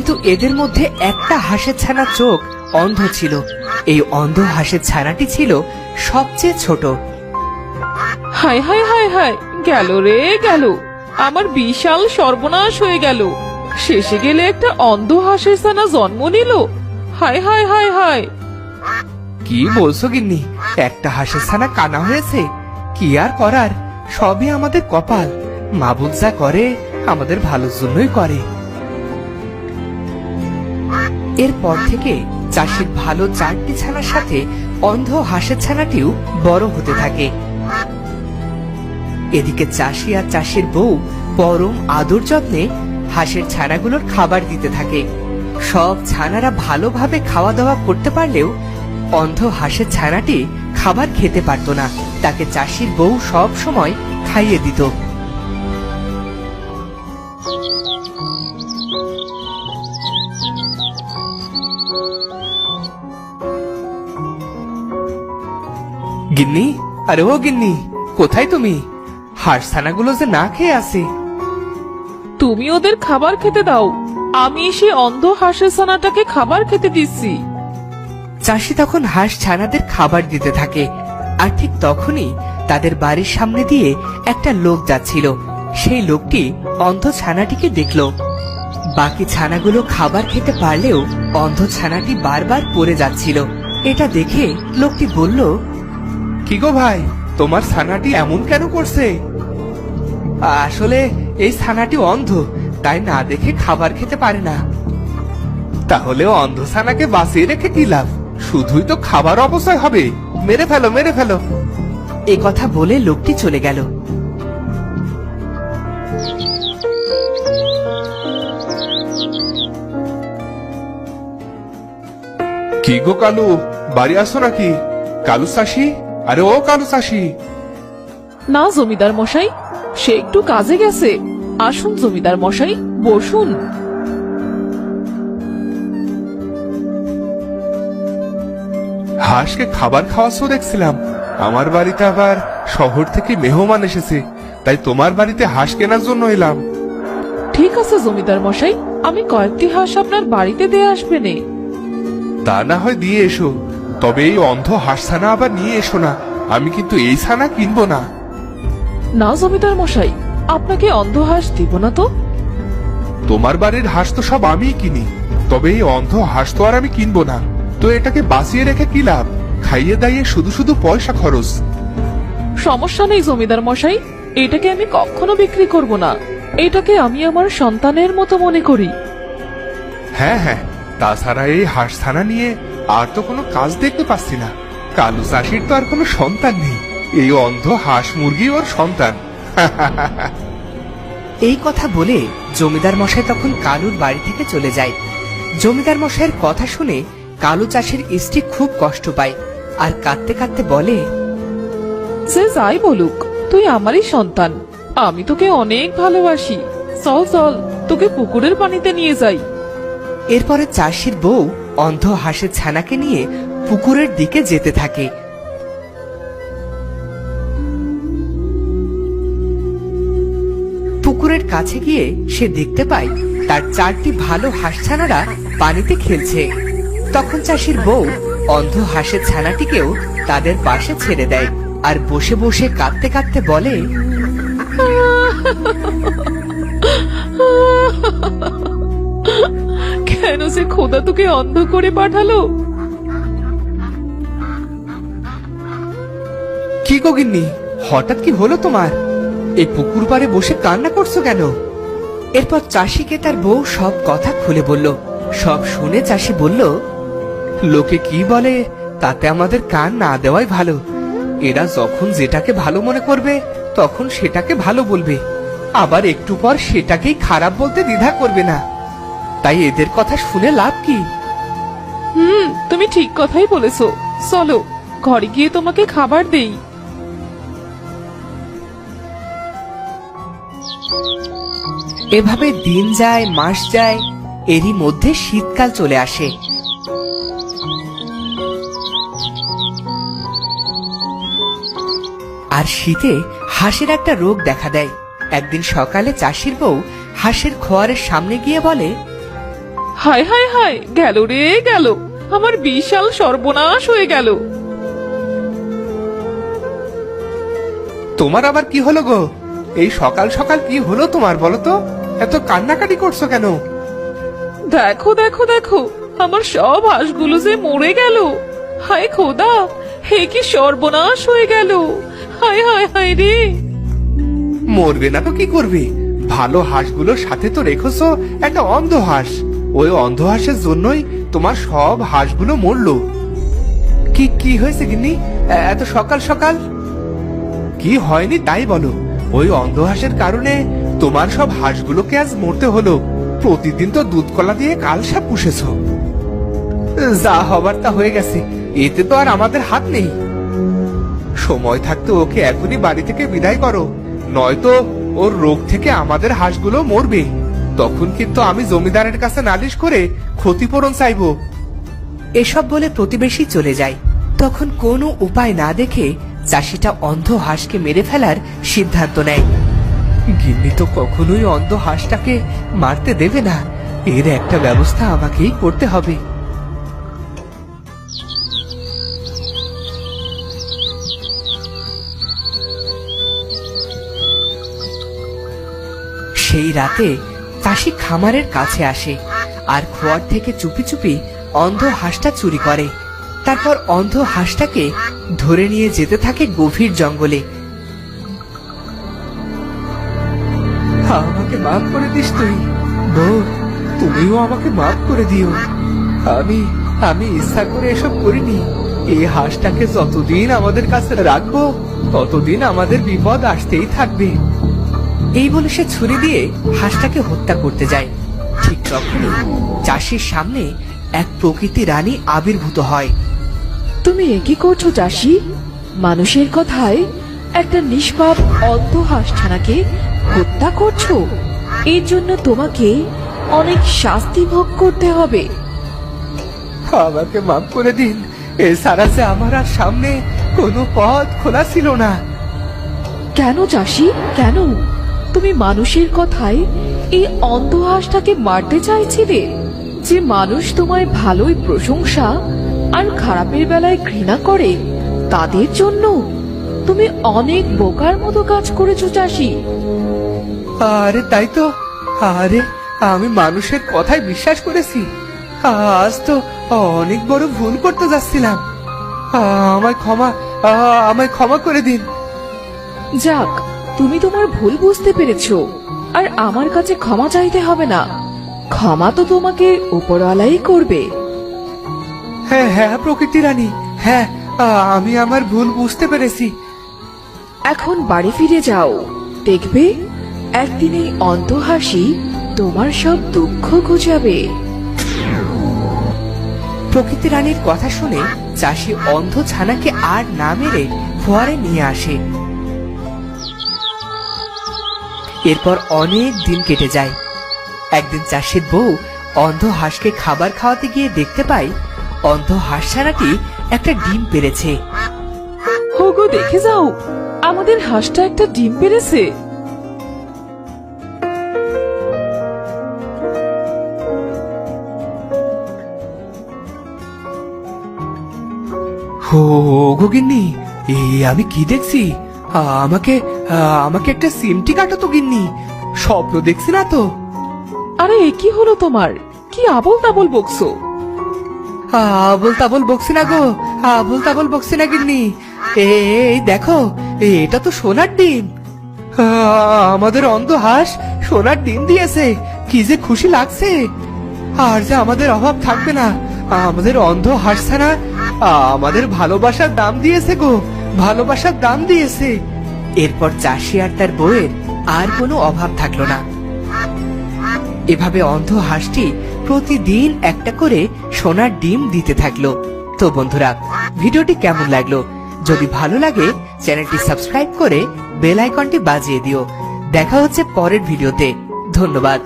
কিন্তু এদের মধ্যে একটা হাঁসের ছানা চোখ অন্ধ ছিল। এই অন্ধ হাঁসের ছানাটি ছিল সবচেয়ে ছোট। হায় হায় হায় হায় গেল রে গেল। আমার বিশাল সর্বনাশ হয়ে গেল। শেষে গেলে একটা অন্ধ হাঁসের ছানা জন্ম নিল। হায় হায় হায় হায় কি বলছো গিন্নি? একটা হাঁসের ছানা কানা হয়েছে। কি আর করার? সবই আমাদের কপাল। মাবুদ যা করে আমাদের ভালোর জন্যই করে। এরপর থেকে চাষির ভালো চারটি ছানার সাথে অন্ধ হাঁসের ছানাটিও বড় হতে থাকে। এদিকে চাষি আর চাষির বউ পরম আদর যত্নে হাঁসের ছানাগুলোর খাবার দিতে থাকে। সব ছানারা ভালোভাবে খাওয়া দাওয়া করতে পারলেও অন্ধ হাঁসের ছানাটি খাবার খেতে পারত না। তাকে চাষির বউ সব সময় খাইয়ে দিত। গিন্নি? আরে ও গিন্নি কোথায় তুমি? হাঁস ছানাগুলো যে না খেয়ে আছে। তুমি ওদের খাবার খেতে দাও। আমি সে অন্ধ হাঁসের সানাটাকে খাবার খেতে দিচ্ছি। চাষি তখন হাঁস ছানাদের খাবার দিতে থাকে আর ঠিক তখনই তাদের বাড়ির সামনে দিয়ে একটা লোক যাচ্ছিল। সেই লোকটি অন্ধ ছানাটিকে দেখল। বাকি ছানাগুলো খাবার খেতে পারলেও অন্ধ ছানাটি বারবার পড়ে যাচ্ছিল। এটা দেখে লোকটি বলল কি গো ভাই? তোমার ছানাটি এমন কেন করছে? আসলে এই ছানাটি অন্ধ তাই না দেখে খাবার খেতে পারে না। তাহলে অন্ধ ছানাকে বাঁচিয়ে রেখে কি লাভ? শুধুই তো খাবার অবশ্যই হবে। মেরে ফেলো মেরে ফেলো। এ কথা বলে লোকটি চলে গেল। কি গো কালু? বাড়ি আসো নাকি? কালু চাষি? আরে ও কালু চাষি। না জমিদার মশাই সে একটু কাজে গেছে। আসুন জমিদার মশাই বসুন। হাঁসকে খাবার খাওয়াচ্ছ দেখছিলাম। আমার বাড়িতে আবার শহর থেকে মেহমান এসেছে তাই তোমার বাড়িতে হাঁস কেনার জন্য এলাম। ঠিক আছে জমিদার মশাই আমি কয়েকটি হাঁস আপনার বাড়িতে দিয়ে আসবে নে। তা না হয় দিয়ে এসো। তবে এই অন্ধ হাঁস ছানা আবার নিয়ে এসো না। আমি কিন্তু এই ছানা কিনবো না। না জমিদার মশাই আপনাকে অন্ধ হাঁস দিব না তো? তোমার বাড়ির হাঁস তো সব আমিই কিনি তবে এই অন্ধ হাঁস তো আর আমি কিনবো না। তো এটাকে বাঁচিয়ে রেখে কি লাভ? খাইয়ে দাইয়ে শুধু শুধু পয়সা খরচ। সমস্যা নেই জমিদার মশাই এটাকে আমি কখনো বিক্রি করব না। এটাকে আমি আমার সন্তানের মতো মনে করি। হ্যাঁ হ্যাঁ তাছাড়া এই হাঁস ছানা নিয়ে আর তো কোনো কাজ দেখতে পাচ্ছি না। কালু চাষির তো আর কোনো সন্তান নেই। এই অন্ধ হাঁস মুরগি ওর সন্তান। এই কথা বলে জমিদার মশাই তখন কালুর বাড়ি থেকে চলে যায়। জমিদার মশাইয়ের কথা শুনে কালু চাষের স্ত্রী খুব কষ্ট পায় আর কাঁদতে কাঁদতে বলে সে যাই বলুক তুই আমারই সন্তান। আমি তোকে অনেক ভালোবাসি। চল চল তোকে পুকুরের পানিতে নিয়ে যাই। এরপরে চাষির বউ অন্ধ হাঁসের ছানাকে নিয়ে পুকুরের দিকে যেতে থাকে। পুকুরের কাছে গিয়ে সে দেখতে পায়, তার চারটি ভালো হাঁস ছানারা পানিতে খেলছে। তখন চাষির বউ অন্ধ হাঁসের ছানাটিকেও তাদের পাশে ছেড়ে দেয় আর বসে বসে কাঁদতে কাঁদতে বলে কেন সে খোদা তোকে অন্ধ করে পাঠালো। কি গগিন্নি হঠাৎ কি হলো তোমার? এই পুকুর পাড়ে বসে কান্না করছ কেন? এরপর চাষিকে তার বউ সব কথা খুলে বলল। সব শুনে চাষি বলল, লোকে কি বলে, তাতে আমাদের কান না দেওয়াই ভালো। এরা যখন যেটাকে ভালো মনে করবে, তখন সেটাকে ভালো বলবে। আবার একটু পর সেটাকেই খারাপ বলতে দ্বিধা করবে না। তাই এদের কথা শুনে লাভ কি? হুম তুমি ঠিক কথাই বলেছ। চলো ঘরে গিয়ে তোমাকে খাবার দেই। এভাবে দিন যায় মাস যায় এরই মধ্যে শীতকাল চলে আসে। আর শীতে হাঁসের একটা রোগ দেখা দেয়। একদিন সকালে চাষির বউ হাঁসের খোয়ারের সামনে গিয়ে বলে হায় হায় হায় গেল রে গেল। আমার বিশাল সর্বনাশ হয়ে গেল। তোমার আবার কি হলো গো? এই সকাল সকাল কি হলো তোমার বলো তো? এত কান্নাকাটি করছ কেন? দেখো দেখো দেখো আমার সব হাঁসগুলো যে মরে গেল। হায় খোদা হে কি সর্বনাশ হয়ে গেল। হায় হায় হায় রে। মরবে না তো কি করবে? ভালো হাঁসগুলোর সাথে তো রেখেছো একটা অন্ধ হাঁস ওই অন্ধ হাঁসের জন্যই তোমার সব হাঁসগুলো মরলো। কি কি হয়েছে গিন্নি? এত সকাল সকাল? কি হয়নি তাই বলো। ওই অন্ধ হাঁসের কারণে তোমার সব হাঁসগুলোকে আজ মরতে হলো। প্রতিদিন তো দুধ কলা দিয়ে কালসা পুষেছ। যা হবার তা হয়ে গেছে। এতে তো আর আমাদের হাত নেই। সময় থাকতে ওকে এখনই বাড়ি থেকে বিদায় করো। নয়তো ওর রোগ থেকে আমাদের হাঁসগুলো মরবে। তখন কিন্তু আমি জমিদারের কাছে নালিশ করে ক্ষতিপূরণ চাইব। এসব বলে প্রতিবেশী চলে যায়। তখন কোনো উপায় না দেখে চাষিটা অন্ধ হাঁসকে মেরে ফেলার সিদ্ধান্ত নেয়। গিন্নি তো কখনোই অন্ধ হাঁসটাকে মারতে দেবে না। এর একটা ব্যবস্থা আমাকেই করতে হবে। সেই রাতে চাষি খামারের কাছে আসে। আর খোয়ার থেকে চুপি চুপি অন্ধ হাঁসটা চুরি করে। তারপর অন্ধ হাঁসটাকে ধরে নিয়ে যেতে থাকে গভীর জঙ্গলে। আমাকে মাফ করে দিস তুই। বউ, তুমিও আমাকে মাফ করে দিও। আমি আমি ইচ্ছা করে এসব করিনি। এই হাঁসটাকে যতদিন আমাদের কাছে রাখব, ততদিন আমাদের বিপদ আসতেই থাকবে। এই বলে সে ছুরি দিয়ে হাঁসটাকে হত্যা করতে যায়। ঠিক তখনই চাষির সামনে এক প্রকৃতি রানী আবির্ভূত হয়। তুমি এ কি করছ চাষি? মানুষের কথায় একটা নিষ্পাপ অন্ধ হাঁসছানাকে হত্যা করছ? এর জন্য তোমাকে অনেক শাস্তি ভোগ করতে হবে। আমাকে মাফ করে দিন। এছাড়া যে আমার আর সামনে কোনো পথ খোলা ছিল না। কেন চাষি? কেন? তুমি মানুষের কথায় এই অন্ধ হাঁসটাকে মারতে চাইছিলে? যে মানুষ তোমায় ভালোই প্রশংসা আর খারাপের বেলায় ঘৃণা করে তাদের জন্য তুমি অনেক বোকার মতো কাজ করেছ চাষি। আরে তাই তো আরে আমি মানুষের কথায় বিশ্বাস করেছি। আজ তো অনেক বড় ভুল করতে যাচ্ছিলাম। আমায় ক্ষমা আমায় ক্ষমা করে দিন। যাক তুমি তোমার ভুল বুঝতে পেরেছ। আর আমার কাছে ক্ষমা চাইতে হবে না। ক্ষমা তো তোমাকে উপরওয়ালাই করবে। হ্যাঁ হ্যাঁ প্রকৃতি রানী। হ্যাঁ আমি আমার ভুল বুঝতে পেরেছি। এখন বাড়ি ফিরে যাও। দেখবে একদিন এই অন্ত হাসি তোমার সব দুঃখ ঘুচাবে। প্রকৃতি রানীর কথা শুনে চাষি অন্ধ ছানাকে আর না মেরে ফোয়ারে নিয়ে আসে। এরপর অনেক দিন কেটে যায়। একদিন চাষির বউ অন্ধ হাঁসকে খাবার খাওয়াতে গিয়ে দেখতে পাই অন্ধ হাঁস ছানাটি একটা ডিম পেরেছে হোগো দেখে যাও আমাদের হাঁসটা একটা ডিম পেরেছে ও গিন্নি এ আমি কি দেখছি? আমাকে আমাকে একটা সিমটি কাটো তো গিন্নি। স্বপ্ন দেখছি না তো। আরে এ কি হলো তোমার? কি আবল তাবল বকছো? আবল তাবল বকছি না গো। আবল তাবল বকছি না গিন্নি। এই দেখো এটা তো সোনার ডিম। আমাদের অন্ধ হাঁস সোনার ডিম দিয়েছে। কি যে খুশি লাগছে। আর যে আমাদের অভাব থাকবে না। আমাদের অন্ধ হাঁসছানা আমাদের ভালোবাসার দাম দিয়েছে গো। ভালোবাসার দাম দিয়েছে। এরপর চাষি আর তার বউয়ের আর কোনো অভাব থাকল না। এভাবে অন্ধ হাঁসটি প্রতিদিন একটা করে সোনার ডিম দিতে থাকল। তো বন্ধুরা, ভিডিওটি কেমন লাগল? যদি ভালো লাগে, চ্যানেলটি সাবস্ক্রাইব করে বেল আইকনটি বাজিয়ে দিও। দেখা হচ্ছে পরের ভিডিওতে। ধন্যবাদ।